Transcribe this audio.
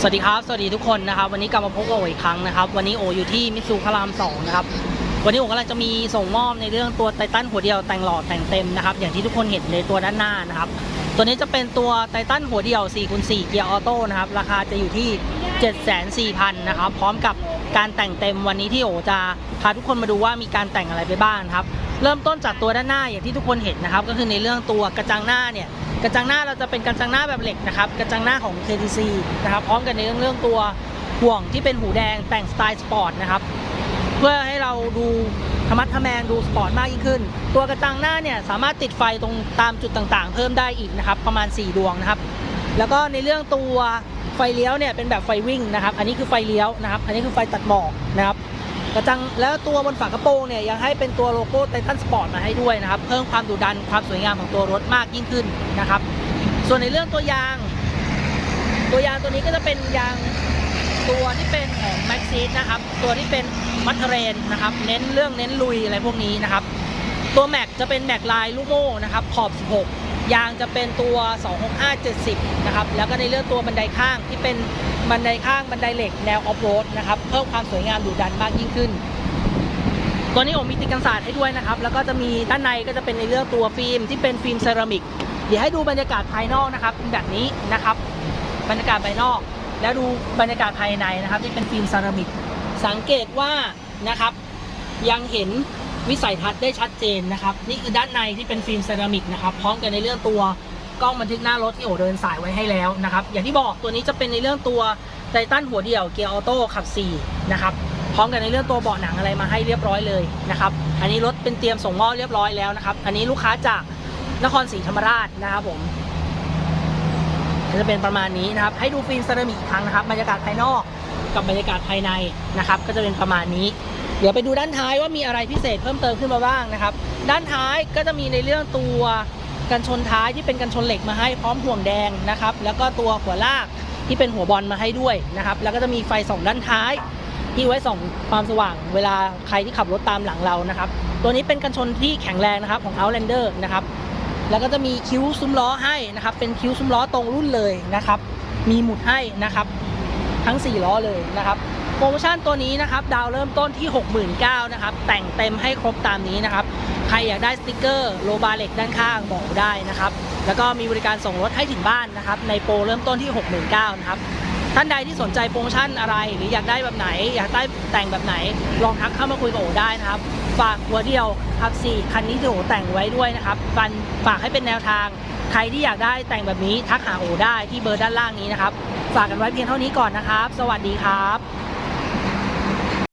สวัสดีครับ สวัสดีทุกคนนะครับ วันนี้กลับมาพบกับโออีกครั้งนะครับ วันนี้โออยู่ที่มิตซูพระรามสองนะครับ วันนี้โอกำลังจะมีส่งมอบในเรื่องตัวไททันหัวเดียวแต่งหล่อแต่งเต็มนะครับ อย่างที่ทุกคนเห็นในตัวด้านหน้านะครับ ตัวนี้จะเป็นตัวไททันหัวเดียว4คูณ4เกียร์ออโต้นะครับ ราคาจะอยู่ที่ 7,400,000นะครับ พร้อมกับการแต่งเต็มวันนี้ที่โอจะพาทุกคนมาดูว่ามีการแต่งอะไรไปบ้างครับ เริ่มต้นจากตัวด้านหน้าอย่างที่ทุกคนเห็นนะครับ ก็คือในเรื่องตัวกระจังหน้าเนี่ย กระจังหน้าเราจะเป็นกระจังหน้าแบบเหล็กนะครับ กระจังหน้าของ KTC นะครับ พร้อมกันในเรื่องเรื่องตัวห่วงที่เป็นหูแดงแต่งสไตล์สปอร์ตนะครับ เพื่อให้เราดูธรรมัดทแมงดูสปอร์ตมากยิ่งขึ้น ตัวกระจังหน้าเนี่ยสามารถติดไฟตรงตามจุดต่างๆ เพิ่มได้อีกนะครับ ประมาณ 4 ดวงนะครับ แล้วก็ในเรื่องตัวไฟเลี้ยวเนี่ยเป็นแบบไฟวิ่งนะครับ อันนี้คือไฟเลี้ยวนะครับ อันนี้คือไฟตัดหมอกนะครับ กระจังแล้วตัวบนฝากระโปรงเนี่ยยังให้เป็นตัวโลโก้ไททันสปอร์ตมาให้ด้วยนะครับ เพิ่มความดุดันความสวยงามของตัวรถมากยิ่งขึ้นนะครับ ส่วนในเรื่องตัวยาง ตัวยางตัวนี้ก็จะเป็นยางตัวที่เป็นของแม็กซีนะครับ ตัวที่เป็นมัทเทเรนนะครับ เน้นเรื่องเน้นลุยอะไรพวกนี้นะครับ ตัวแม็กจะเป็นแม็กลายลูโม่นะครับขอบ 16 ยางจะเป็นตัว 26570 นะครับ แล้วก็ในเรื่องตัวบันไดข้างที่เป็นบันไดข้างบันไดเหล็กแนวออฟโรดนะครับ เพิ่มความสวยงามดุดันมากยิ่งขึ้น ตัวนี้ผมมีติดกันศาสตร์ให้ด้วยนะครับ แล้วก็จะมีด้านในก็จะเป็นในเรื่องตัวฟิล์มที่เป็นฟิล์มเซรามิก เดี๋ยวให้ดูบรรยากาศภายนอกนะครับเป็นแบบนี้นะครับ บรรยากาศภายนอก แล้วดูบรรยากาศภายในนะครับที่เป็นฟิล์มเซรามิก สังเกตว่านะครับยังเห็น วิสัยทัศน์ได้ชัดเจนนะครับ นี่คือด้านในที่เป็นฟิล์มเซรามิกนะครับ พร้อมกันในเรื่องตัวกล้องบันทึกหน้ารถที่โอเดินสายไว้ให้แล้วนะครับ อย่างที่บอกตัวนี้จะเป็นในเรื่องตัวไททันหัวเดี่ยวเกียร์ออโต้ขับ 4 นะครับ พร้อมกันในเรื่องตัวเบาะหนังอะไรมาให้เรียบร้อยเลยนะครับ อันนี้รถเป็นเตรียมส่งมอบเรียบร้อยแล้วนะครับ อันนี้ลูกค้าจากนครศรีธรรมราชนะครับผมจะเป็นประมาณนี้นะครับ ให้ดูฟิล์มเซรามิกอีกครั้งนะครับบรรยากาศภายนอกกับบรรยากาศภายในนะครับ ก็จะเป็นประมาณนี้ เดี๋ยวไปดูด้านท้ายว่ามีอะไรพิเศษเพิ่มเติมขึ้นมาบ้างนะครับ ด้านท้ายก็จะมีในเรื่องตัวกันชนท้ายที่เป็นกันชนเหล็กมาให้พร้อมห่วงแดงนะครับ แล้วก็ตัวหัวลากที่เป็นหัวบอลมาให้ด้วยนะครับ แล้วก็จะมีไฟส่องด้านท้าย ที่ไว้ส่องความสว่างเวลาใครที่ขับรถตามหลังเรานะครับ ตัวนี้เป็นกันชนที่แข็งแรงนะครับของ Outlander นะครับ แล้วก็จะมีคิ้วซุ้มล้อให้นะครับ เป็นคิ้วซุ้มล้อตรงรุ่นเลยนะครับ มีหมุดให้นะครับ ทั้ง 4 ล้อเลยนะครับโปรโมชั่นตัวนี้นะครับดาวเริ่มต้นที่ 69,000นะครับแต่งเต็มให้ครบตามนี้นะครับใครอยากได้สติกเกอร์โลบาเล็กด้านข้างบอกได้นะครับแล้วก็มีบริการส่งรถให้ถึงบ้านนะครับในโปรเริ่มต้นที่ 69,000นะครับ ท่านใดที่สนใจโปรโมชั่นอะไร หรืออยากได้แบบไหน อยากได้แต่งแบบไหน ลองทักเข้ามาคุยกับโอได้นะครับ ฝากหัวเดียวครับสี่คันนี้ที่โอแต่งไว้ด้วยนะครับฟันฝากให้เป็นแนวทาง ใครที่อยากได้แต่งแบบนี้ทักหาโอได้ที่เบอร์ด้านล่างนี้นะครับ ฝากกันไว้เพียงเท่านี้ก่อนนะครับ สวัสดีครับ